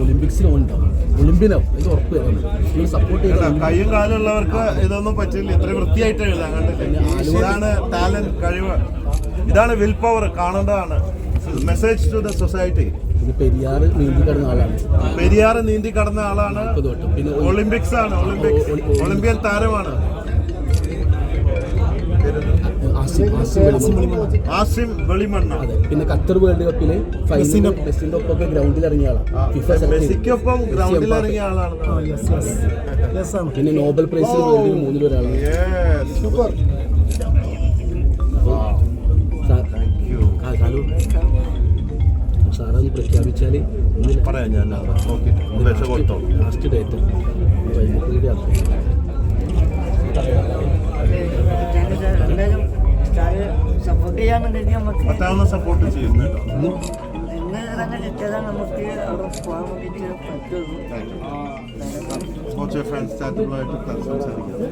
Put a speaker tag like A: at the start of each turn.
A: ഒളിമ്പിക്സിൽ ഉണ്ടാവും ഒളിമ്പ്യനാവും ഇത് ഉറപ്പ് തരാം സപ്പോർട്ട്
B: അല്ല,
A: ചെയ്ത
B: കയ്യും കാലുള്ളവർക്ക് ഇതൊന്നും പറ്റില്ല. ഇത്ര വൃത്തിയായിട്ട് എഴുതാൻ കണ്ടില്ലേ? ഇതാണ് ടാലന്റ് കഴിവ്. ഇതാണ് വിൽ പവർ കാണേണ്ടതാണ്. Message to the society
A: Periyar നീന്തി കടന്ന ആളാണ്.
B: പെരിയാർ നീന്തി കടന്ന ആളാണ്. ഒളിമ്പിക്സ് ആണ് ഒളിമ്പിക്സ് ഒളിമ്പ്യൻ താരമാണ്.
A: ആസിം വെളിമണ്ണ. അതെ പിന്നെ ഖത്തർ വേൾഡ് കപ്പിൽ ഫൈനൽ മെസ്സിന്റെ ഒപ്പം ഗ്രൗണ്ടിൽ ഇറങ്ങിയ ആളാണ്
B: ഗ്രൗണ്ടിൽ ഇറങ്ങിയ ആളാണ്
A: പിന്നെ നോബൽ പ്രൈസ് വേൾഡിൽ മൂന്നിൽ ഒരാളാണ്
B: സൂപ്പർ.
A: സാറൊന്ന് പ്രഖ്യാപിച്ചാൽ
B: പറയാം ഞാൻ
A: ലാസ്റ്റ് ഡേറ്റ് വൈകിട്ട്
C: സപ്പോർട്ട് ചെയ്യാന്നുണ്ടെങ്കിൽ നമുക്ക്
B: പറ്റാവുന്ന സപ്പോർട്ട് ചെയ്യുന്നുണ്ടോ
A: ഇന്ന്
C: തന്നെ കിട്ടിയതാണ് നമുക്ക് അവിടെ പോകാൻ വേണ്ടിയിട്ട് പറ്റുള്ളൂ.
B: ഫ്രണ്ട്സ് ചാറ്റുകളായിട്ട് സംസാരിക്കാം